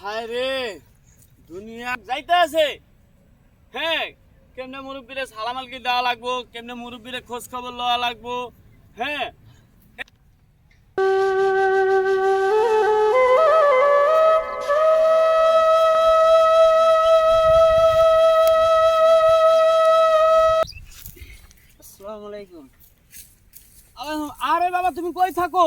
হায় রে দুনিয়া যাইতে আছে। হ্যাঁ কেমনে মুরব্বীরে সালামালকি দেওয়া লাগবো কেমনে মুরব্বীরে খোঁজ খবর লওয়া লাগবো হ্যাঁ। আসসালামু আলাইকুম। আরে বাবা তুমি কই থাকো?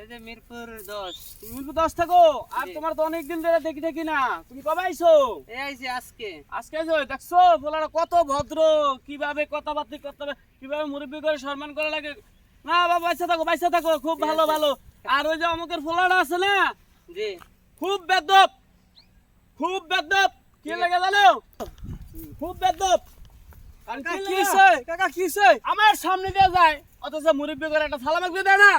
এই যে মিরপুর দশ। তুমি মিরপুর দশ থাকো। আর তোমার তো অনেক দিন ধরে দেখি দেখি না। তুমি কবে আইছো? এই আইছি আজকে। আজকে আইছো দেখছ? বলার কত ভদ্র। কীভাবে কথাবার্তা করতে হবে কীভাবে মুরব্বী করে সম্মান করা লাগে। না বাবা বাইসা থাকো বাইসা থাকো। খুব ভালো ভালো। আর ওই যে অমুকের ফোলাটা আছে না? জি। খুব বেদব। খুব বেদব। কি লাগে জানো? খুব বেদব। কি কাকা কি আমার সামনে দিয়ে যায়। অথচ মুরব্বী করে একটা সালাম একটু দেয় না।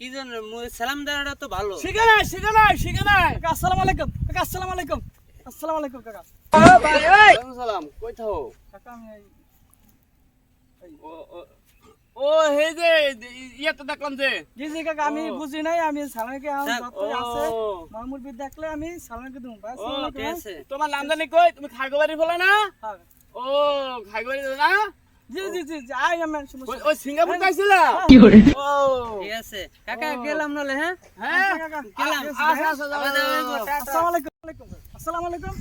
কি জন্য মু- সালাম দেওয়াটা তো ভালো। শিখে নাই শিখে নাই শিখে নাই। কাকা আসসালামু আলাইকুম। কাকা আসসালামু আলাইকুম। আসসালামু আলাইকুম কাকা। ওয়ালাইকুম সালাম কই থাকো কাকা আমি ও ও- ও হে যে ইয়েতে দেখলাম যে। জি জি কাকা আমি। বুঝি নাই আমি সালামকে আছে মামুর বিদ দেখলে আমি সালামকে বাস। আছে। তোমার নাম জানি কই? তুমি খাগবাড়ি বলে না? হ্যাঁ। ও খাগবাড়ি না? জি জি জি জি আই ওই সমস্যা। ওই সিঙ্গাপুর পাইছিলা কি ও। ঠিক আছে। কাকা গেলাম নলে হ্যাঁ? হ্যাঁ গেলাম। যাও, আবার যাও, যাব, যাও, যাও। টাটা। আসসালামু আলাইকুম আলাইকুম। আসসালামু আলাইকুম।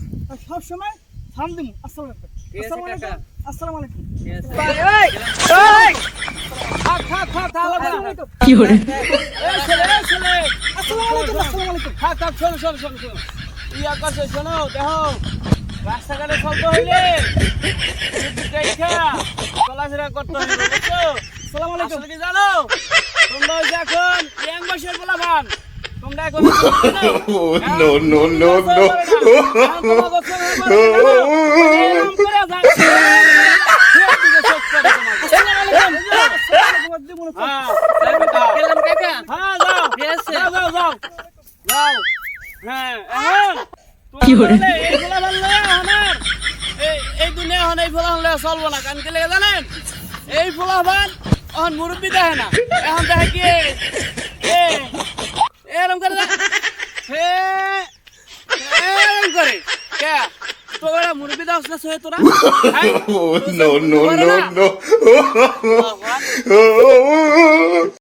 সব সময় সালাম দিম। আসসালামু আলাইকুম। আসসালামু আলাইকুম। কাকা। আসসালামু আলাইকুম। ঠিক আছে। এই, এই, থাক, থাক, থাক, থাক, লাগবে আসসালামু এই ছেলে, এই ছেলে। আসসালামু আলাইকুম আসসালামু আলাইকুম। থাক, থাক, শোনো, শোনো, শোনো, শোনো। ইয়া করছে, শোনো, দেখো, রাস্তাঘাটে চলতে হইলে। দেখা চলাফেরা করতে হইবে, বুঝছ? আসসালামু আলাইকুম। কি জানো? তোমরা যে এখন ইয়াং বয়সের পোলাপান তোমরা এখন না? এখন কি করে এই দুনিয়া এখন এই পোলাপান লয়ে চলবো না। কারণ কি লেগে জানেন? এই পোলাপান এখন মুরব্বি দেখে না। এখন দেখে কি? এরম করে এরম করে। কে? তোরা মুরব্বী দাস না সহে তোরা? হ্যাঁ? No, no,